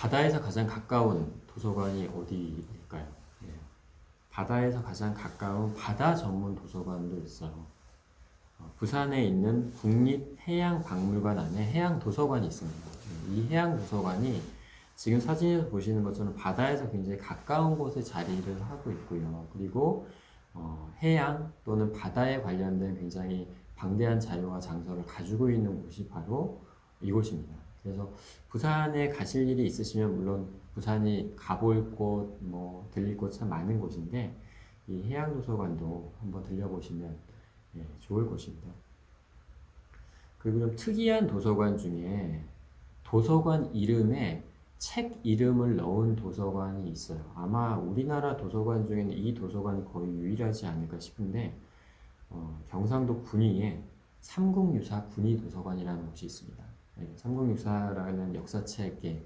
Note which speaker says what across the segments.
Speaker 1: 바다에서 가장 가까운 도서관이 어디일까요? 예. 바다에서 가장 가까운 바다 전문 도서관도 있어요. 어, 부산에 있는 국립해양박물관 안에 해양도서관이 있습니다. 예, 이 해양도서관이 지금 사진에서 보시는 것처럼 바다에서 굉장히 가까운 곳에 자리를 하고 있고요. 그리고 어, 해양 또는 바다에 관련된 굉장히 방대한 자료와 장서를 가지고 있는 곳이 바로 이곳입니다. 그래서 부산에 가실 일이 있으시면 물론 부산이 가볼 곳, 뭐 들릴 곳 참 많은 곳인데 이 해양도서관도 한번 들려보시면 예, 좋을 곳입니다. 그리고 좀 특이한 도서관 중에 도서관 이름에 책 이름을 넣은 도서관이 있어요. 아마 우리나라 도서관 중에는 이 도서관이 거의 유일하지 않을까 싶은데 어, 경상도 군위에 삼국유사 군위도서관이라는 곳이 있습니다. 네, 삼국유사라는 역사책의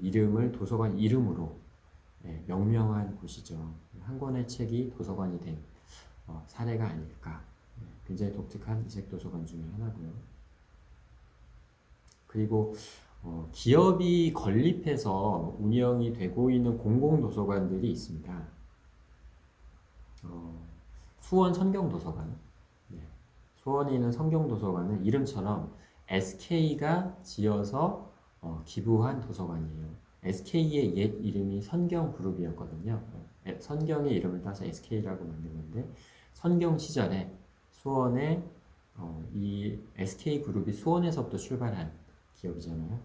Speaker 1: 이름을 도서관 이름으로 네, 명명한 곳이죠. 한 권의 책이 도서관이 된 어, 사례가 아닐까. 네, 굉장히 독특한 이색 도서관 중에 하나고요. 그리고 어, 기업이 건립해서 운영이 되고 있는 공공도서관들이 있습니다. 어, 수원 성경도서관. 네. 수원에 있는 성경도서관은 이름처럼 SK가 지어서 어, 기부한 도서관이에요. SK의 옛 이름이 선경그룹이었거든요. 에, 선경의 이름을 따서 SK라고 만든 건데 선경 시절에 수원에 어, 이 SK그룹이 수원에서부터 출발한 기업이잖아요.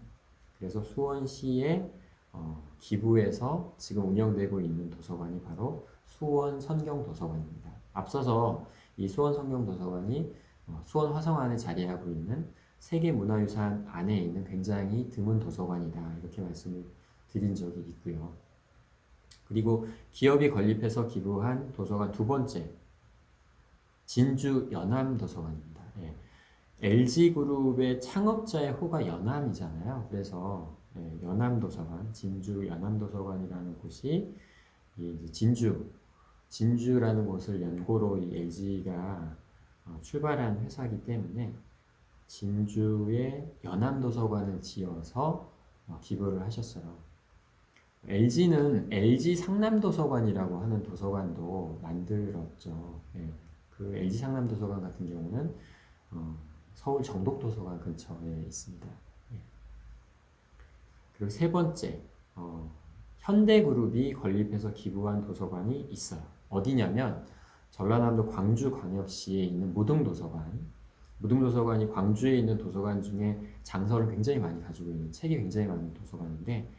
Speaker 1: 그래서 수원시에 어, 기부해서 지금 운영되고 있는 도서관이 바로 수원 선경 도서관입니다. 앞서서 이 수원 선경 도서관이 어, 수원 화성안에 자리하고 있는 세계문화유산 안에 있는 굉장히 드문 도서관이다 이렇게 말씀을 드린 적이 있고요. 그리고 기업이 건립해서 기부한 도서관 두 번째 진주 연암도서관입니다. 예. LG그룹의 창업자의 호가 연암이잖아요. 그래서 예, 연암도서관, 진주 연암도서관이라는 곳이 진주, 진주라는 곳을 연고로 이 LG가 어, 출발한 회사이기 때문에 진주의 연암도서관을 지어서 어, 기부를 하셨어요. LG는 LG 상남도서관이라고 하는 도서관도 만들었죠. 예, 그 LG 상남도서관 같은 경우는 어, 서울 정독도서관 근처에 있습니다. 예. 그리고 세 번째, 어, 현대그룹이 건립해서 기부한 도서관이 있어요. 어디냐면 전라남도 광주광역시에 있는 무등도서관. 무등도서관이 광주에 있는 도서관 중에 장서를 굉장히 많이 가지고 있는 책이 굉장히 많은 도서관인데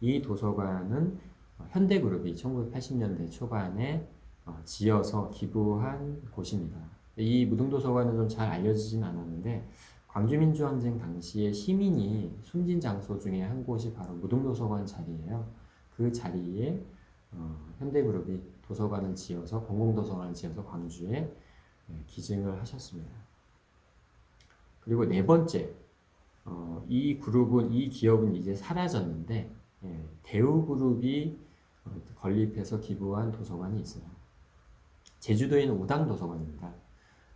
Speaker 1: 이 도서관은 어, 현대그룹이 1980년대 초반에 어, 지어서 기부한 곳입니다. 이 무등도서관은 좀 잘 알려지진 않았는데 광주민주항쟁 당시에 시민이 숨진 장소 중에 한 곳이 바로 무등도서관 자리예요. 그 자리에 어, 현대그룹이 도서관을 지어서 공공도서관을 지어서 광주에 네, 기증을 하셨습니다. 그리고 네 번째, 어, 이 그룹은 이 기업은 이제 사라졌는데 예, 대우그룹이 어, 건립해서 기부한 도서관이 있어요. 제주도에 있는 우당도서관입니다.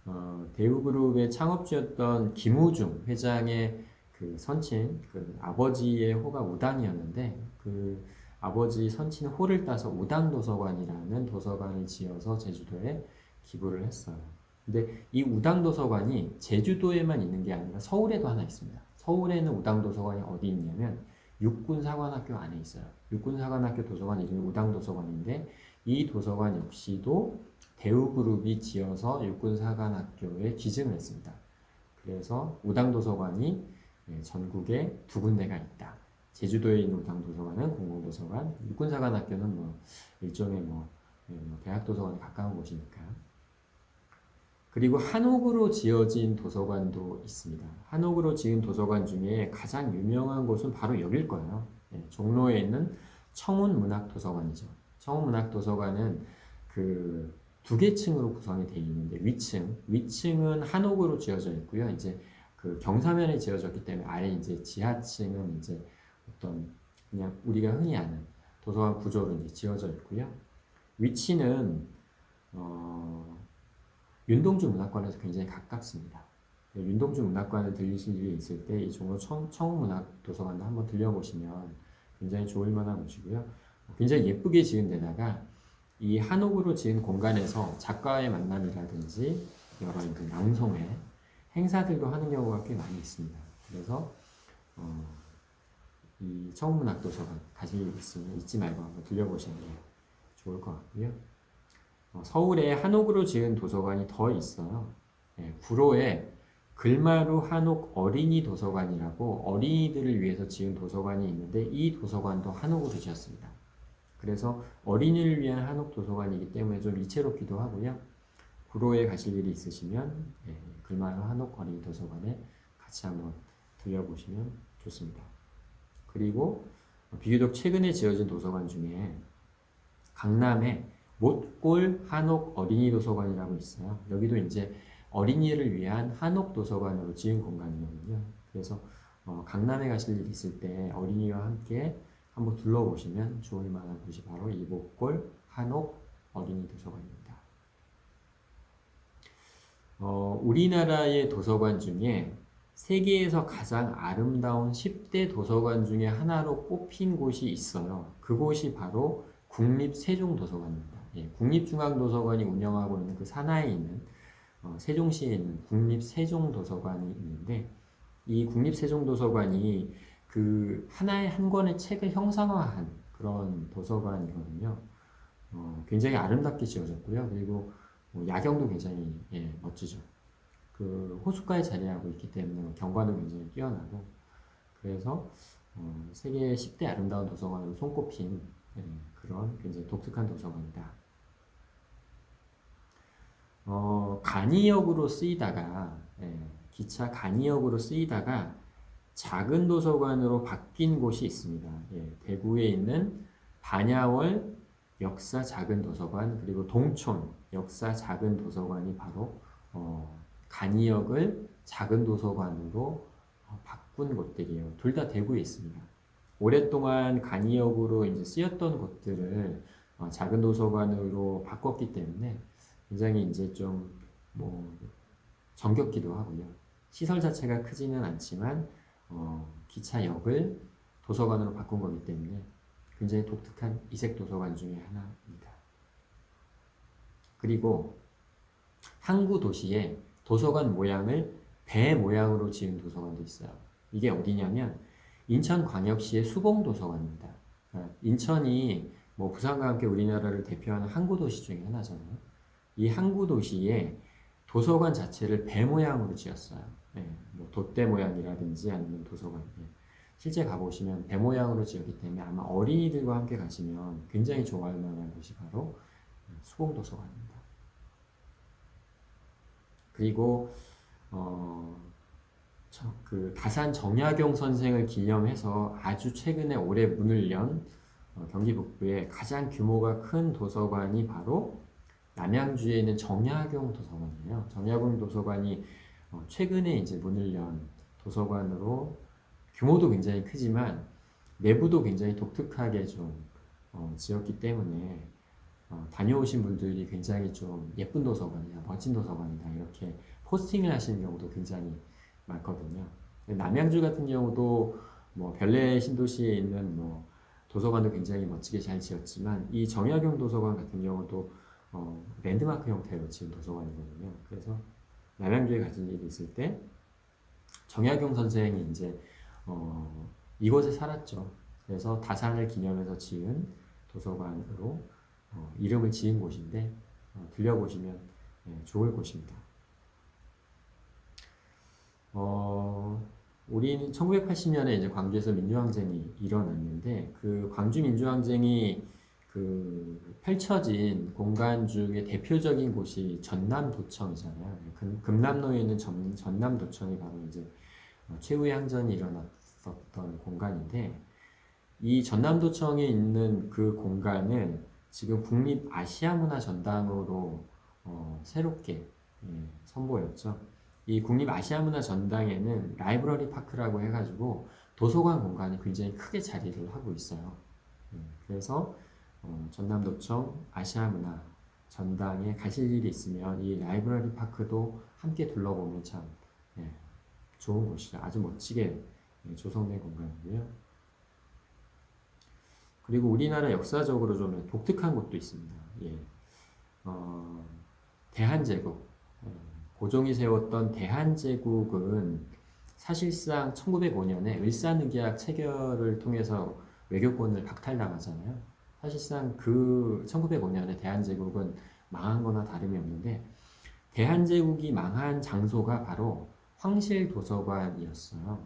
Speaker 1: 어, 대우그룹의 창업주였던 김우중 회장의 그 선친, 그 아버지의 호가 우당이었는데 그 아버지 선친 호를 따서 우당도서관이라는 도서관을 지어서 제주도에 기부를 했어요. 근데 이 우당도서관이 제주도에만 있는 게 아니라 서울에도 하나 있습니다. 서울에는 우당도서관이 어디 있냐면 육군사관학교 안에 있어요. 육군사관학교 도서관 이름이 우당도서관인데 이 도서관 역시도 대우그룹이 지어서 육군사관학교에 기증을 했습니다. 그래서 우당도서관이 예, 전국에 두 군데가 있다. 제주도에 있는 우당도서관은 공공도서관, 육군사관학교는 뭐 일종의 뭐, 예, 뭐 대학도서관에 가까운 곳이니까. 그리고 한옥으로 지어진 도서관도 있습니다. 한옥으로 지은 도서관 중에 가장 유명한 곳은 바로 여길 거예요. 예, 종로에 있는 청운문학도서관이죠. 청운문학도서관은 그 두 개 층으로 구성이 되어 있는데 위층, 위층은 한옥으로 지어져 있고요. 이제 그 경사면에 지어졌기 때문에 아래 이제 지하층은 이제 어떤 그냥 우리가 흔히 아는 도서관 구조로 이제 지어져 있고요. 위치는 어, 윤동주 문학관에서 굉장히 가깝습니다. 윤동주 문학관을 들리실 일이 있을 때 이 종로 청, 청문학 도서관도 한번 들려보시면 굉장히 좋을 만한 곳이고요. 굉장히 예쁘게 지은 데다가 이 한옥으로 지은 공간에서 작가의 만남이라든지 여러 이제 낭송회 행사들도 하는 경우가 꽤 많이 있습니다. 그래서 어, 이 청문학도서관 가실 일 있으면 잊지 말고 한번 들려보시는 게 좋을 것 같고요. 어, 서울에 한옥으로 지은 도서관이 더 있어요. 예, 구로에 글마루 한옥 어린이 도서관이라고 어린이들을 위해서 지은 도서관이 있는데 이 도서관도 한옥으로 지었습니다. 그래서 어린이를 위한 한옥 도서관이기 때문에 좀 이채롭기도 하고요. 구로에 가실 일이 있으시면 예, 글마루 한옥 어린이 도서관에 같이 한번 들려보시면 좋습니다. 그리고 비교적 최근에 지어진 도서관 중에 강남에 못골 한옥 어린이 도서관이라고 있어요. 여기도 이제 어린이를 위한 한옥 도서관으로 지은 공간이거든요. 그래서 어, 강남에 가실 일 있을 때 어린이와 함께 한번 둘러보시면 좋을 만한 곳이 바로 이 목골 한옥 어린이 도서관입니다. 어, 우리나라의 도서관 중에 세계에서 가장 아름다운 10대 도서관 중에 하나로 꼽힌 곳이 있어요. 그곳이 바로 국립세종도서관입니다. 예, 국립중앙도서관이 운영하고 있는 그 산하에 있는 어, 세종시에 있는 국립세종도서관이 있는데 이 국립세종도서관이 그 하나의 한 권의 책을 형상화한 그런 도서관이거든요. 어, 굉장히 아름답게 지어졌고요. 그리고 뭐 야경도 굉장히 예, 멋지죠. 그 호숫가에 자리하고 있기 때문에 경관도 굉장히 뛰어나고 그래서 어, 세계 10대 아름다운 도서관으로 손꼽힌 예, 그런 굉장히 독특한 도서관이다. 어, 간이역으로 쓰이다가 예, 기차 간이역으로 쓰이다가 작은 도서관으로 바뀐 곳이 있습니다. 예, 대구에 있는 반야월 역사 작은 도서관 그리고 동촌 역사 작은 도서관이 바로 어, 간이역을 작은 도서관으로 어, 바꾼 곳들이에요. 둘 다 대구에 있습니다. 오랫동안 간이역으로 이제 쓰였던 곳들을 어, 작은 도서관으로 바꿨기 때문에 굉장히 이제 좀 뭐 정겹기도 하고요. 시설 자체가 크지는 않지만 어, 기차역을 도서관으로 바꾼 거기 때문에 굉장히 독특한 이색 도서관 중에 하나입니다. 그리고 항구 도시에 도서관 모양을 배 모양으로 지은 도서관도 있어요. 이게 어디냐면 인천광역시의 수봉도서관입니다. 그러니까 인천이 뭐 부산과 함께 우리나라를 대표하는 항구 도시 중에 하나잖아요. 이 항구 도시에 도서관 자체를 배 모양으로 지었어요. 네, 뭐 돛대 모양이라든지 아니면 도서관. 네. 실제 가보시면 배 모양으로 지었기 때문에 아마 어린이들과 함께 가시면 굉장히 좋아할 만한 곳이 바로 수봉도서관입니다. 그리고 어, 저, 그 다산 정약용 선생을 기념해서 아주 최근에 올해 문을 연 어, 경기 북부의 가장 규모가 큰 도서관이 바로 남양주에 있는 정약용 도서관이에요. 정약용 도서관이 어, 최근에 이제 문을 연 도서관으로 규모도 굉장히 크지만 내부도 굉장히 독특하게 좀 어, 지었기 때문에 어, 다녀오신 분들이 굉장히 좀 예쁜 도서관이다, 멋진 도서관이다 이렇게 포스팅을 하시는 경우도 굉장히 많거든요. 남양주 같은 경우도 뭐 별내 신도시에 있는 뭐 도서관도 굉장히 멋지게 잘 지었지만 이 정약용 도서관 같은 경우도 어, 랜드마크 형태로 지은 도서관이거든요. 그래서 남양주에 가진 일이 있을 때 정약용 선생이 이제 어, 이곳에 살았죠. 그래서 다산을 기념해서 지은 도서관으로 어, 이름을 지은 곳인데 어, 들려보시면 네, 좋을 곳입니다. 어, 우리는 1980년에 이제 광주에서 민주항쟁이 일어났는데 그 광주 민주항쟁이 그 펼쳐진 공간 중에 대표적인 곳이 전남도청이잖아요. 금, 금남로에 있는 전, 전남도청이 바로 이제 어, 최후의 항전이 일어났었던 공간인데 이 전남도청에 있는 그 공간은 지금 국립 아시아 문화 전당으로 어, 새롭게 예, 선보였죠. 이 국립 아시아 문화 전당에는 라이브러리 파크라고 해가지고 도서관 공간이 굉장히 크게 자리를 하고 있어요. 예, 그래서 어, 전남도청 아시아문화 전당에 가실 일이 있으면 이 라이브러리 파크도 함께 둘러보면 참 예, 좋은 곳이죠. 아주 멋지게 예, 조성된 공간이고요. 그리고 우리나라 역사적으로 좀 독특한 곳도 있습니다. 예. 어, 대한제국. 어, 고종이 세웠던 대한제국은 사실상 1905년에 을사늑약 체결을 통해서 외교권을 박탈당하잖아요. 사실상 그 1905년에 대한제국은 망한 거나 다름이 없는데 대한제국이 망한 장소가 바로 황실 도서관이었어요.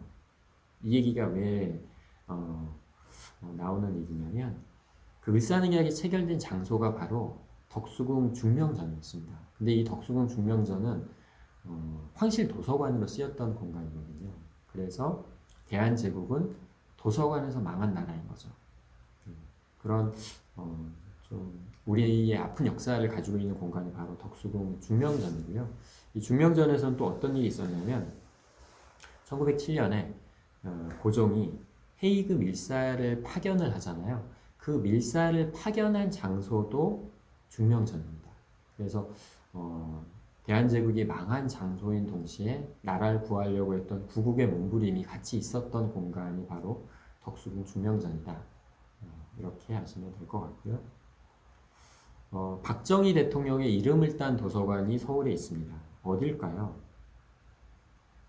Speaker 1: 이 얘기가 왜 어, 어, 나오는 얘기냐면 그 을사늑약이 체결된 장소가 바로 덕수궁 중명전이었습니다. 근데 이 덕수궁 중명전은 어, 황실 도서관으로 쓰였던 공간이거든요. 그래서 대한제국은 도서관에서 망한 나라인 거죠. 음, 그런 어, 좀 우리의 아픈 역사를 가지고 있는 공간이 바로 덕수궁 중명전이고요. 이 중명전에서는 또 어떤 일이 있었냐면 1907년에 어, 고종이 헤이그 밀사를 파견을 하잖아요. 그 밀사를 파견한 장소도 중명전입니다. 그래서 어, 대한제국이 망한 장소인 동시에 나라를 구하려고 했던 구국의 몸부림이 같이 있었던 공간이 바로 덕수궁 중명전이다. 어, 이렇게 아시면 될 것 같고요. 어, 박정희 대통령의 이름을 딴 도서관이 서울에 있습니다. 어딜까요?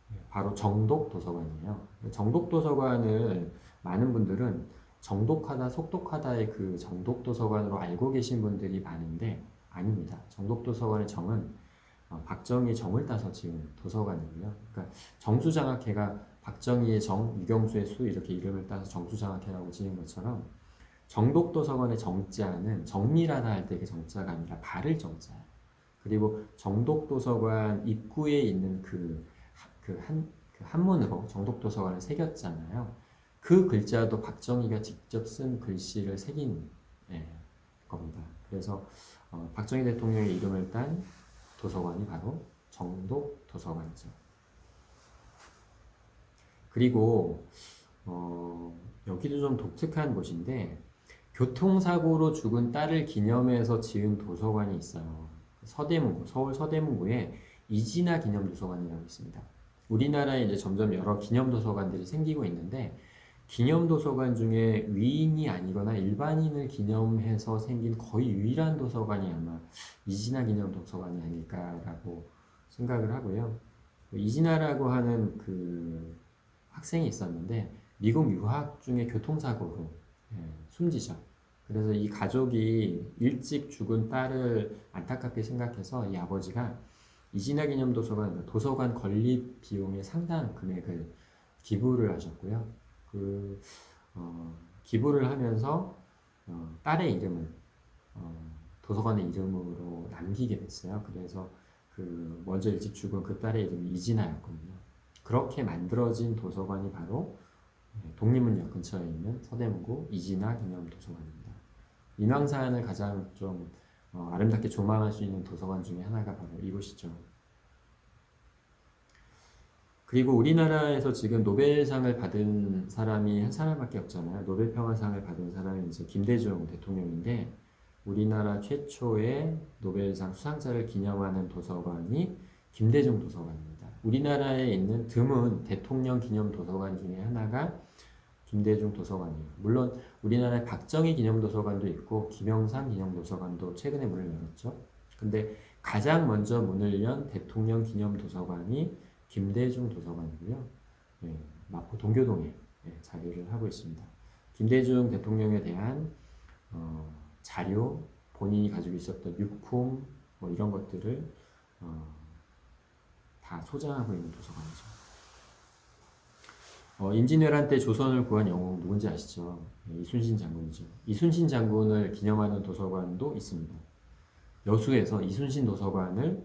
Speaker 1: 네, 바로 정독 도서관이에요. 정독 도서관을 많은 분들은 정독하다, 속독하다의 그 정독 도서관으로 알고 계신 분들이 많은데 아닙니다. 정독 도서관의 정은 어, 박정희 정을 따서 지은 도서관이고요. 그러니까 정수장학회가 박정희의 정, 유경수의 수 이렇게 이름을 따서 정수장학회라고 지은 것처럼 정독 도서관의 정자는 정밀하다 할 때 그 정자가 아니라 바를 정자예요. 그리고 정독 도서관 입구에 있는 그 그 한 그 한문으로 정독 도서관을 새겼잖아요. 그 글자도 박정희가 직접 쓴 글씨를 새긴 예, 겁니다. 그래서 어, 박정희 대통령의 이름을 딴 도서관이 바로 정독 도서관이죠. 그리고 어, 여기도 좀 독특한 곳인데 교통사고로 죽은 딸을 기념해서 지은 도서관이 있어요. 서대문구, 서울 서대문구에 이진아 기념도서관이라고 있습니다. 우리나라에 이제 점점 여러 기념도서관들이 생기고 있는데 기념도서관 중에 위인이 아니거나 일반인을 기념해서 생긴 거의 유일한 도서관이 아마 이진아 기념도서관이 아닐까라고 생각을 하고요. 이진아라고 하는 그 학생이 있었는데 미국 유학 중에 교통사고로 예, 숨지죠. 그래서 이 가족이 일찍 죽은 딸을 안타깝게 생각해서 이 아버지가 이진아 기념 도서관 도서관 건립 비용의 상당 금액을 기부를 하셨고요. 그 어, 기부를 하면서 어, 딸의 이름을 어, 도서관의 이름으로 남기게 됐어요. 그래서 그 먼저 일찍 죽은 그 딸의 이름이 이진아였거든요. 그렇게 만들어진 도서관이 바로 예, 독립문역 근처에 있는 서대문구 이진아 기념 도서관입니다. 인왕산을 가장 좀 어, 아름답게 조망할 수 있는 도서관 중에 하나가 바로 이곳이죠. 그리고 우리나라에서 지금 노벨상을 받은 사람이 한 사람밖에 없잖아요. 노벨 평화상을 받은 사람이 이제 김대중 대통령인데 우리나라 최초의 노벨상 수상자를 기념하는 도서관이 김대중 도서관입니다. 우리나라에 있는 드문 대통령 기념 도서관 중에 하나가 김대중 도서관이에요. 물론 우리나라에 박정희 기념 도서관도 있고 김영삼 기념 도서관도 최근에 문을 열었죠. 근데 가장 먼저 문을 연 대통령 기념 도서관이 김대중 도서관이고요. 예, 마포 동교동에 예, 자리를 하고 있습니다. 김대중 대통령에 대한 어, 자료, 본인이 가지고 있었던 유품 뭐 이런 것들을 어, 다 소장하고 있는 도서관이죠. 어, 임진왜란 때 조선을 구한 영웅 누군지 아시죠? 예, 이순신 장군이죠. 이순신 장군을 기념하는 도서관도 있습니다. 여수에서 이순신 도서관을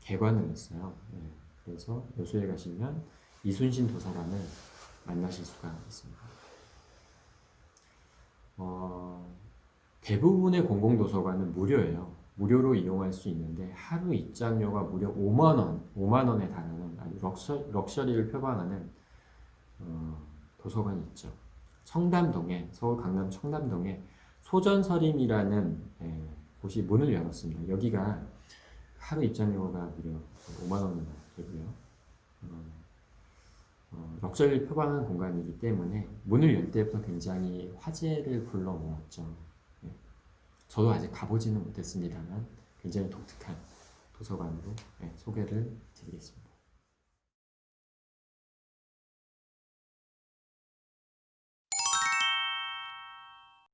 Speaker 1: 개관을 했어요. 예. 그래서 여수에 가시면 이순신 도서관을 만나실 수가 있습니다. 어, 대부분의 공공도서관은 무료예요. 무료로 이용할 수 있는데 하루 입장료가 무려 5만 원, 5만 원에 달하는 아주 럭셔, 럭셔리를 표방하는 어, 도서관이 있죠. 청담동에 서울 강남 청담동에 소전서림이라는 예, 곳이 문을 열었습니다. 여기가 하루 입장료가 무려 5만 원이나 되고요. 어, 어, 럭셔리를 표방한 공간이기 때문에 문을 열 때부터 굉장히 화제를 불러 모았죠. 예. 저도 아직 가보지는 못했습니다만 굉장히 독특한 도서관으로 예, 소개를 드리겠습니다.